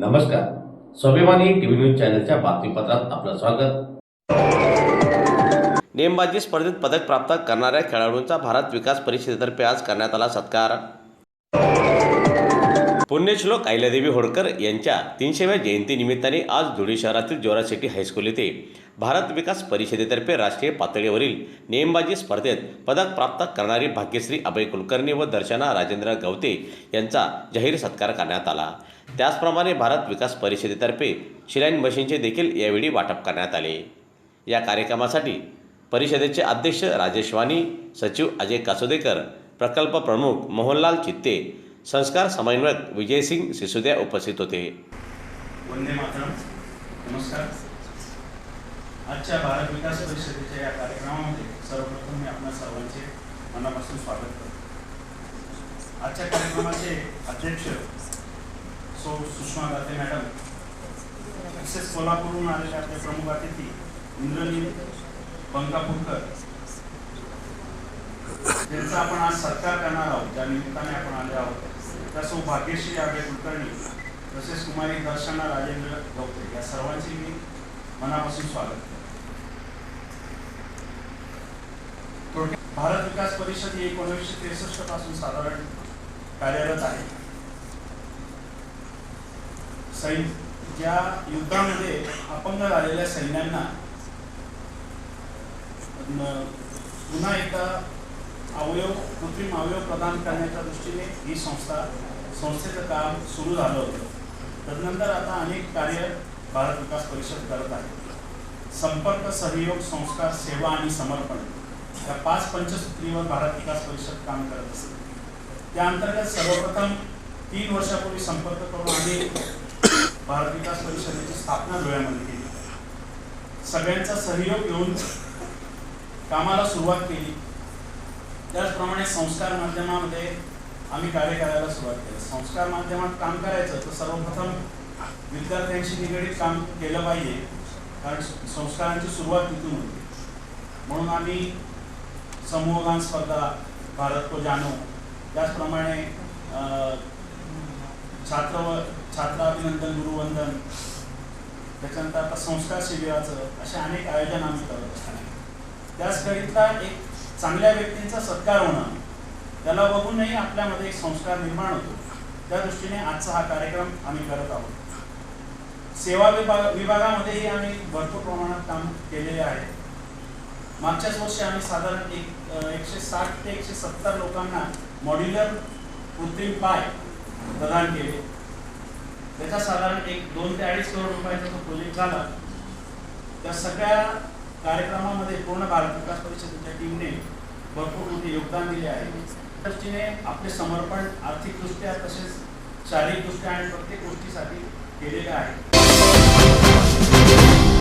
नमस्कार. स्वाभिमानी TV news चॅनलच्या बातमीपत्रात आपलं स्वागत. नेमबाजी स्पर्धेत पदक प्राप्त करणाऱ्या खेळाडूंचा भारत विकास परिषदेतर्फे आज करण्यात आला सत्कार. पुण्यश्लोक अहिल्यादेवी होळकर यांच्या तीनशेव्या जयंतीनिमित्ताने आज धुळे शहरातील जोरा सिटी हायस्कूल येथे भारत विकास परिषदेतर्फे राष्ट्रीय पातळीवरील नेमबाजी स्पर्धेत पदक प्राप्त करणारी भाग्यश्री अभय कुलकर्णी व दर्शना राजेंद्र गवते यांचा जाहीर सत्कार करण्यात आला. त्याचप्रमाणे भारत विकास परिषदेतर्फे शिलाईन मशीनचे देखील यावेळी वाटप करण्यात आले. या कार्यक्रमासाठी परिषदेचे अध्यक्ष राजेश वाणी सचिव अजय कासोदेकर प्रकल्प प्रमुख मोहनलाल चित्ते संस्कार समन्वयक विजयसिंग सिसोदिया उपस्थित होते. वंदे मातरम. नमस्कार. आजच्या भारत विकास परिषदेच्या या कार्यक्रमामध्ये सर्वप्रथम मी आपल्या सर्वांचे मनापासून स्वागत करतो. आजच्या कार्यक्रमाचे अध्यक्ष सो सुषमा गाते मॅडम तसेच कोल्हापूरहून आलेले आपले प्रमुख अतिथी इंद्रनील बंकापूरकर ज्यांचा आपण आज सत्कार करणार आहोत ज्या निमित्ताने आपण आले आहोत त्या सौ भाग्यश्री आगे कुलकर्णी तसेच कुमारी दर्शना राजेंद्र गवते या सर्वांचे मी मनापासून स्वागत करतो थोडक्यात भारत विकास परिषद ही एकोणीसशे त्रेसष्टपासून साधारण कार्यरत आहे. सैन ज्या युद्धामध्ये अपंग झालेल्या सैन्यांना पुन्हा एकदा अवयव कृत्रिम अवयव प्रदान करण्याच्या दृष्टीने ही संस्था संस्थेचं काम सुरू झालं होतं. तदनंतर आता अनेक कार्य भारत विकास परिषद करत आहे. संपर्क सहयोग संस्कार सेवा आणि समर्पण. या पाच पंचसूत्रीवर भारत विकास परिषद काम करत असते. त्या अंतर्गत सर्वप्रथम तीन वर्षापूर्वी संपर्क करून आम्ही भारत विकास परिषदेची स्थापना धुळ्यामध्ये केली. सगळ्यांचा सहयोग घेऊन कामाला सुरुवात केली. त्याचप्रमाणे संस्कार माध्यमामध्ये आम्ही कार्य करायला सुरुवात केली. संस्कार माध्यमात काम करायचं तर सर्वप्रथम विद्यार्थ्यांशी निगडीत काम केलं पाहिजे. कारण संस्कारांची सुरुवात तिथून होती. म्हणून आम्ही समूहगान स्पर्धा भारत को जानो. त्याचप्रमाणे छात्र छात्र अभिनंदन गुरुवंदन त्याच्यानंतर आता संस्कार शिबिराचं असे अनेक आयोजन आम्ही करत असतो त्याचकरिता एक चांगल्या व्यक्तींचा सत्कार होणं त्याला बघूनही आपल्यामध्ये एक संस्कार निर्माण होतो. त्या दृष्टीने आजचा हा कार्यक्रम आम्ही करत आहोत. सेवा विभाग विभागामध्येही आम्ही भरपूर प्रमाणात काम केलेले आहे. मागच्याच वर्षी आम्ही साधारण एक एकशे साठ ते एकशे सत्तर लोकांना मॉड्युलर कृत्रिम पाय प्रदान केले. त्याचा साधारण एक दोन ते अडीच करोड रुपयाचा तो प्रोजेक्ट झाला. त्या सगळ्या कार्यक्रमामध्ये पूर्ण भारत विकास परिषदेच्या टीमने भरपूर मोठे योगदान दिले आहे. त्या दृष्टीने आपले समर्पण आर्थिकदृष्ट्या तसेच शारीरिकदृष्ट्या आणि प्रत्येक गोष्टीसाठी केलेलं आहे.